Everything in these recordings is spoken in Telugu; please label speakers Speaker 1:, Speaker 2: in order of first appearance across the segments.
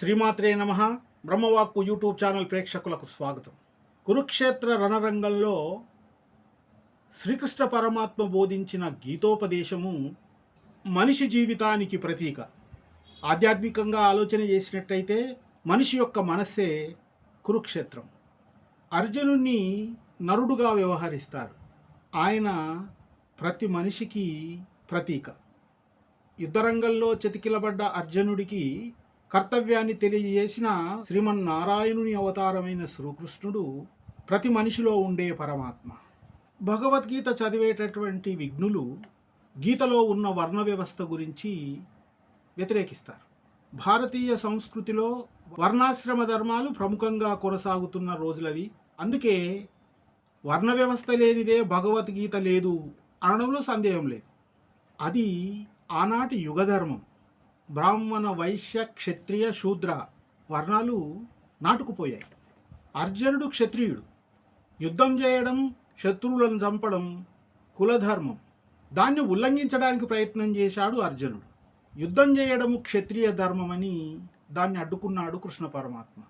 Speaker 1: శ్రీమాత్రే నమ. బ్రహ్మవాక్కు యూట్యూబ్ ఛానల్ ప్రేక్షకులకు స్వాగతం. కురుక్షేత్ర రణరంగంలో శ్రీకృష్ణ పరమాత్మ బోధించిన గీతోపదేశము మనిషి జీవితానికి ప్రతీక. ఆధ్యాత్మికంగా ఆలోచన చేసినట్టయితే మనిషి యొక్క మనస్సే కురుక్షేత్రం. అర్జునుణ్ణి నరుడుగా వ్యవహరిస్తారు. ఆయన ప్రతి మనిషికి ప్రతీక. యుద్ధరంగంలో చతికిలబడ్డ అర్జునుడికి కర్తవ్యాన్ని తెలియజేసిన శ్రీమన్నారాయణుని అవతారమైన శ్రీకృష్ణుడు ప్రతి మనిషిలో ఉండే పరమాత్మ. భగవద్గీత చదివేటటువంటి విఘ్నులు గీతలో ఉన్న వర్ణ వ్యవస్థ గురించి వ్యతిరేకిస్తారు. భారతీయ సంస్కృతిలో వర్ణాశ్రమ ధర్మాలు ప్రముఖంగా కొనసాగుతున్న రోజులవి. అందుకే వర్ణ వ్యవస్థ లేనిదే భగవద్గీత లేదు అనడంలో సందేహం లేదు. అది ఆనాటి యుగధర్మం. బ్రాహ్మణ వైశ్య క్షత్రియ శూద్ర వర్ణాలు నాటుకుపోయాయి. అర్జునుడు క్షత్రియుడు. యుద్ధం చేయడం శత్రువులను చంపడం కులధర్మం. దాన్ని ఉల్లంఘించడానికి ప్రయత్నం చేశాడు అర్జునుడు. యుద్ధం చేయడం క్షత్రియ ధర్మమని దాన్ని అడ్డుకున్నాడు కృష్ణ పరమాత్మ.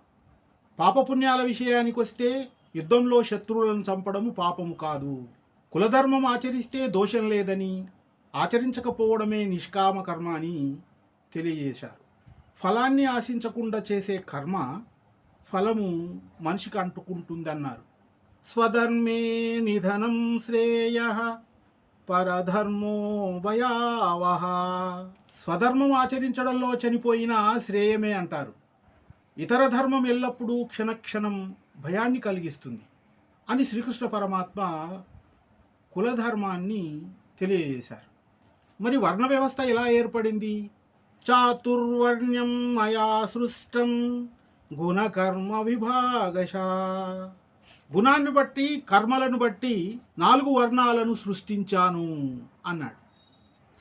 Speaker 1: పాపపుణ్యాల విషయానికి వస్తే యుద్ధంలో శత్రువులను చంపడము పాపము కాదు. కులధర్మం ఆచరిస్తే దోషం లేదని ఆచరించకపోవడమే నిష్కామ కర్మ అని తెలియజేశారు. ఫలాన్ని ఆశించకుండా చేసే కర్మ ఫలము మనిషికి అంటుకుంటుందన్నారు. స్వధర్మే నిధనం శ్రేయ పరధర్మో భయావహ స్వధర్మం ఆచరించడంలో చనిపోయిన శ్రేయమే అంటారు. ఇతర ధర్మం ఎల్లప్పుడూ క్షణక్షణం భయాన్ని కలిగిస్తుంది అని శ్రీకృష్ణ పరమాత్మ కులధర్మాన్ని తెలియజేశారు. మరి వర్ణ వ్యవస్థ ఎలా ఏర్పడింది? చాతుర్వర్ణ్యం మయా సృష్టం గుణకర్మ విభాగశ. గుణాన్ని బట్టి కర్మలను బట్టి నాలుగు వర్ణాలను సృష్టించాను అన్నాడు.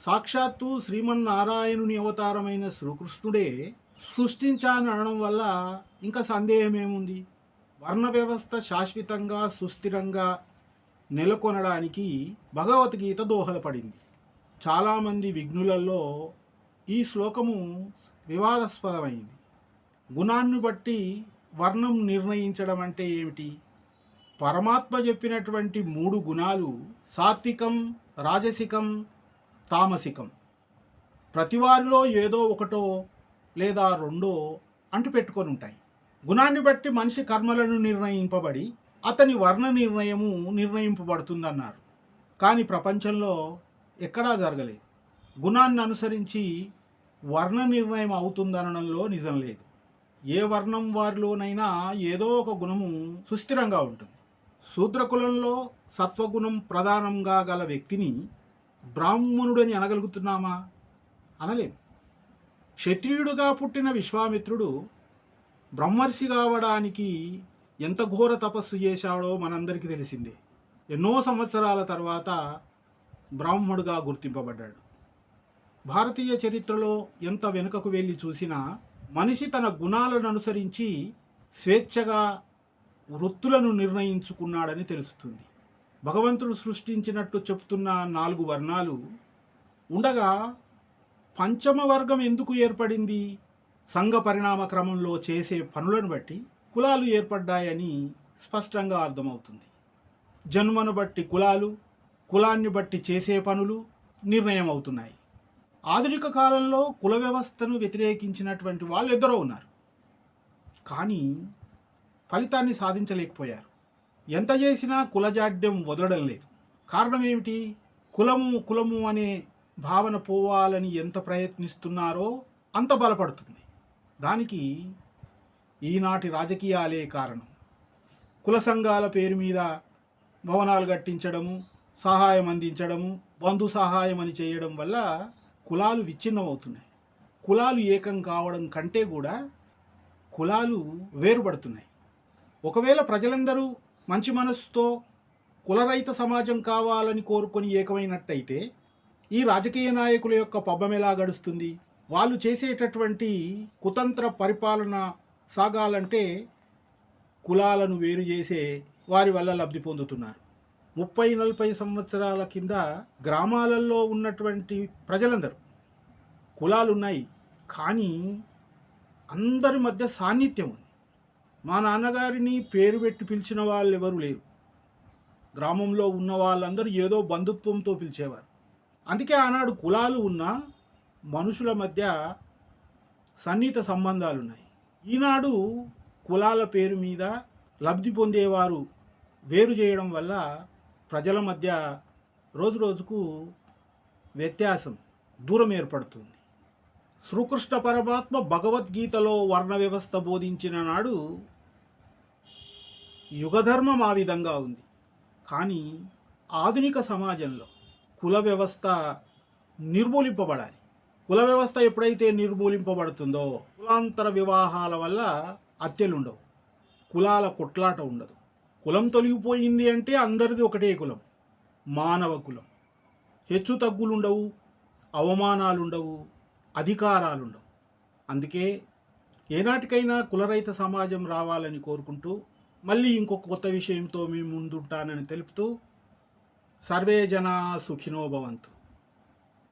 Speaker 1: సాక్షాత్తు శ్రీమన్నారాయణుని అవతారమైన శ్రీకృష్ణుడే సృష్టించాను అనడం వల్ల ఇంకా సందేహం ఏముంది వర్ణ వ్యవస్థ శాశ్వతంగా సుస్థిరంగా నెలకొనడానికి భగవద్గీత దోహదపడింది. చాలామంది విఘ్నులలో ఈ శ్లోకము వివాదాస్పదమైంది. గుణాన్ని బట్టి వర్ణం నిర్ణయించడం అంటే ఏమిటి? పరమాత్మ చెప్పినటువంటి మూడు గుణాలు సాత్వికం రాజసికం తామసికం. ప్రతివారిలో ఏదో ఒకటో లేదా రెండో అంటు పెట్టుకొని ఉంటాయి. గుణాన్ని బట్టి మనిషి కర్మలను నిర్ణయింపబడి అతని వర్ణ నిర్ణయము నిర్ణయింపబడుతుందన్నారు. కానీ ప్రపంచంలో ఎక్కడా జరగలేదు. గుణాన్ని అనుసరించి వర్ణ నిర్ణయం అవుతుందనడంలో నిజం లేదు. ఏ వర్ణం వారిలోనైనా ఏదో ఒక గుణము సుస్థిరంగా ఉంటుంది. శూద్రకులంలో సత్వగుణం ప్రధానంగా గల వ్యక్తిని బ్రాహ్మణుడని అనగలుగుతున్నామా? అనలేం. క్షత్రియుడుగా పుట్టిన విశ్వామిత్రుడు బ్రహ్మర్షి కావడానికి ఎంత ఘోర తపస్సు చేశాడో మనందరికీ తెలిసిందే. ఎన్నో సంవత్సరాల తర్వాత బ్రాహ్మణుడుగా గుర్తింపబడ్డాడు. భారతీయ చరిత్రలో ఎంత వెనుకకు వెళ్ళి చూసినా మనిషి తన గుణాలను అనుసరించి స్వేచ్ఛగా వృత్తులను నిర్ణయించుకున్నాడని తెలుస్తుంది. భగవంతుడు సృష్టించినట్టు చెప్తున్న నాలుగు వర్ణాలు ఉండగా పంచమ వర్గం ఎందుకు ఏర్పడింది? సంఘ పరిణామ క్రమంలో చేసే పనులను బట్టి కులాలు ఏర్పడ్డాయని స్పష్టంగా అర్థమవుతుంది. జన్మను బట్టి కులాలు కులాన్ని బట్టి చేసే పనులు నిర్ణయం అవుతున్నాయి ఆధునిక కాలంలో కుల వ్యవస్థను వ్యతిరేకించినటువంటి వాళ్ళు ఎద్దరో ఉన్నారు. కానీ ఫలితాన్ని సాధించలేకపోయారు. ఎంత చేసినా కులజాడ్యం వదలడం లేదు. కారణం ఏమిటి? కులము కులము అనే భావన పోవాలని ఎంత ప్రయత్నిస్తున్నారో అంత బలపడుతుంది. దానికి ఈనాటి రాజకీయాలే కారణం. కుల సంఘాల పేరు మీద భవనాలు కట్టించడము సహాయం అందించడము బంధు సహాయం అని చేయడం వల్ల కులాలు విచ్ఛిన్నమవుతున్నాయి. కులాలు ఏకం కావడం కంటే కూడా కులాలు వేరుపడుతున్నాయి. ఒకవేళ ప్రజలందరూ మంచి మనస్సుతో కులరహిత సమాజం కావాలని కోరుకొని ఏకమైనట్టయితే ఈ రాజకీయ నాయకుల యొక్క పబ్బం ఎలా గడుస్తుంది? వాళ్ళు చేసేటటువంటి కుతంత్ర పరిపాలన సాగాలంటే కులాలను వేరు చేసే వారి వల్ల లబ్ధి పొందుతున్నారు. ముప్పై నలభై సంవత్సరాల కింద గ్రామాలలో ఉన్నటువంటి ప్రజలందరూ కులాలు ఉన్నాయి కానీ అందరి మధ్య సాన్నిధ్యం ఉంది. మా నాన్నగారిని పేరు పెట్టి పిలిచిన వాళ్ళు ఎవరు లేరు. గ్రామంలో ఉన్న వాళ్ళందరూ ఏదో బంధుత్వంతో పిలిచేవారు. అందుకే ఆనాడు కులాలు ఉన్న మనుషుల మధ్య సన్నిహిత సంబంధాలు ఉన్నాయి ఈనాడు కులాల పేరు మీద లబ్ధి పొందేవారు వేరు చేయడం వల్ల ప్రజల మధ్య రోజు రోజుకు వ్యత్యాసం దూరం ఏర్పడుతుంది. శ్రీకృష్ణ పరమాత్మ భగవద్గీతలో వర్ణ వ్యవస్థ బోధించిన నాడు యుగధర్మం ఆ విధంగా ఉంది. కానీ ఆధునిక సమాజంలో కుల వ్యవస్థ నిర్మూలింపబడాలి. కుల వ్యవస్థ ఎప్పుడైతే నిర్మూలింపబడుతుందో కులాంతర వివాహాల వల్ల హత్యలుండవు కులాల కొట్లాట ఉండదు. కులం తొలగిపోయింది అంటే అందరిది ఒకటే కులం. మానవ కులం. హెచ్చు తగ్గులుండవు అవమానాలుండవు అధికారాలుండవు. అందుకే ఏనాటికైనా కులరహిత సమాజం రావాలని కోరుకుంటూ మళ్ళీ ఇంకొక కొత్త విషయంతో మీ ముందుంటానని తెలుపుతూ సర్వే జనా సుఖినో భవంతు.